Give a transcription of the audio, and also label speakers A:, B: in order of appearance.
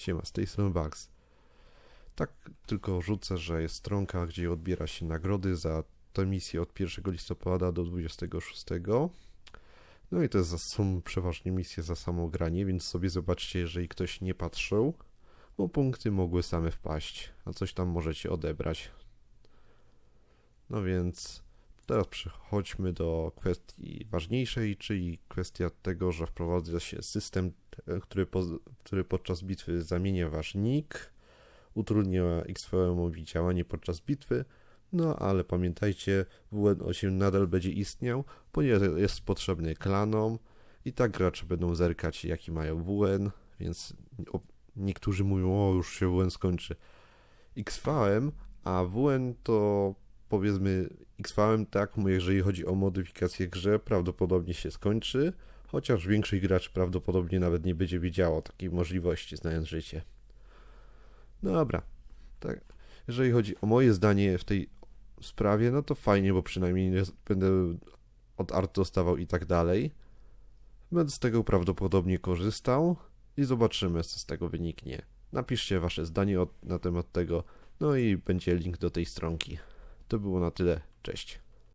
A: Siema, z tej strony Bugs. Tak tylko rzucę, że jest stronka, gdzie odbiera się nagrody za tę misję od 1 listopada do 26. No i to jest są przeważnie misje za samo granie, więc sobie zobaczcie, jeżeli ktoś nie patrzył, bo punkty mogły same wpaść, a coś tam możecie odebrać. No więc teraz przechodźmy do kwestii ważniejszej, czyli kwestia tego, że wprowadza się system, który, po, który podczas bitwy zamienia wasz nick, utrudnia XVM-owi działanie podczas bitwy, no ale pamiętajcie, WN8 nadal będzie istniał, ponieważ jest potrzebny klanom i tak gracze będą zerkać jaki mają WN, więc niektórzy mówią, o już się WN skończy. XVM, a WN to powiedzmy XVM tak, jeżeli chodzi o modyfikację grze, prawdopodobnie się skończy, chociaż większość graczy prawdopodobnie nawet nie będzie wiedziało takiej możliwości, znając życie. No dobra, tak. Jeżeli chodzi o moje zdanie w tej sprawie, no to fajnie, bo przynajmniej nie będę od art dostawał i tak dalej. Będę z tego prawdopodobnie korzystał i zobaczymy, co z tego wyniknie. Napiszcie wasze zdanie od, na temat tego, no i będzie link do tej stronki. To było na tyle. Cześć.